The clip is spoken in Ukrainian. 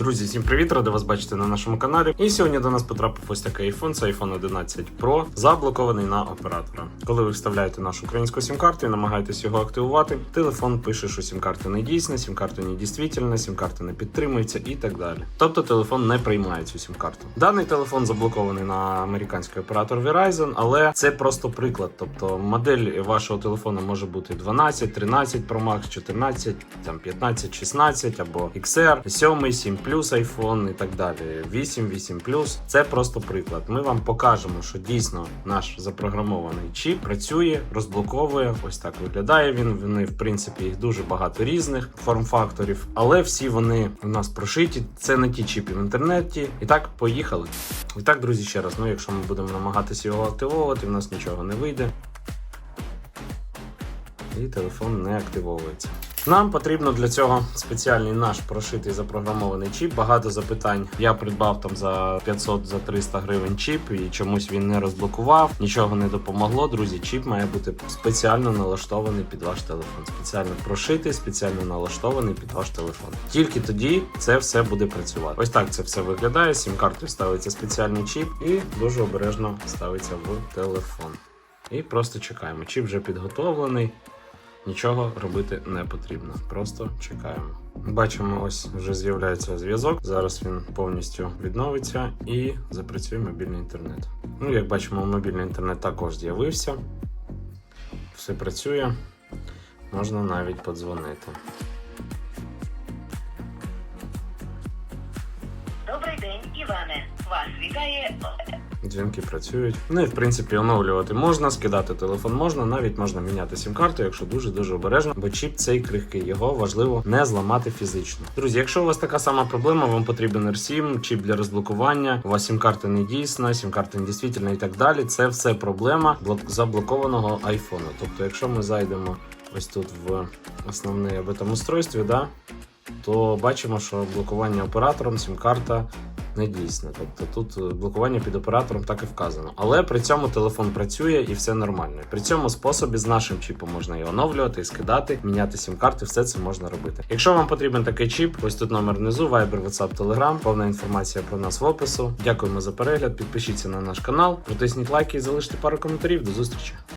Друзі, всім привіт! Радий вас бачити на нашому каналі. І сьогодні до нас потрапив ось такий iPhone, це iPhone 11 Pro, заблокований на оператора. Коли ви вставляєте нашу українську сім-карту і намагаєтесь його активувати, телефон пише, що сім-карта не дійсна, сім-карта не дійсна, сім-карта не підтримується і так далі. Тобто телефон не приймає цю сім-карту. Даний телефон заблокований на американський оператор Verizon, але це просто приклад. Тобто модель вашого телефону може бути 12, 13 Pro Max, 14, там 15, 16 або XR, 7, 7 Plus iPhone і так далі. 8, 8 Plus. Це просто приклад. Ми вам покажемо, що дійсно наш запрограмований чіп працює, розблоковує. Ось так виглядає він. Вони, в принципі, їх дуже багато різних форм-факторів, але всі вони у нас прошиті. Це не ті чіпи в інтернеті. І так, поїхали. І так, друзі, ще раз. Ну, якщо ми будемо намагатися його активовувати, в нас нічого не вийде. І телефон не активовується. Нам потрібно для цього спеціальний наш прошитий запрограмований чіп. Багато запитань. Я придбав там за 500 за 300 гривень чіп, і чомусь він не розблокував. Нічого не допомогло. Друзі, чіп має бути спеціально налаштований під ваш телефон. Спеціально прошитий, спеціально налаштований під ваш телефон. Тільки тоді це все буде працювати. Ось так це все виглядає. Сім-картою ставиться спеціальний чіп і дуже обережно ставиться в телефон. І просто чекаємо. Чіп вже підготовлений. Нічого робити не потрібно. Просто чекаємо. Бачимо, ось вже з'являється зв'язок. Зараз він повністю відновиться і запрацює мобільний інтернет. Ну, як бачимо, мобільний інтернет також з'явився. Все працює. Можна навіть подзвонити. Добрий день, Іване. Вас вітає Дзвінки працюють. Ну і в принципі оновлювати можна, скидати телефон можна, навіть можна міняти сім-карту, якщо дуже дуже обережно, бо чіп цей крихкий, його важливо не зламати фізично. Друзі, якщо у вас така сама проблема, вам потрібен R7, чіп для розблокування, у вас сім-карта не дійсна, сім-карта не дійсна і так далі. Це все проблема заблокованого айфону. Тобто, якщо ми зайдемо ось тут в основне об этом устройстві, да, то бачимо, що блокування оператором сім-карта не дійсне. Тобто тут е, блокування під оператором так і вказано. Але при цьому телефон працює і все нормально. При цьому способі з нашим чіпом можна і оновлювати, і скидати, міняти сім-карти, все це можна робити. Якщо вам потрібен такий чіп, ось тут номер внизу, Viber, WhatsApp, Telegram, повна інформація про нас в опису. Дякуємо за перегляд. Підпишіться на наш канал, протисніть лайки і залиште пару коментарів. До зустрічі!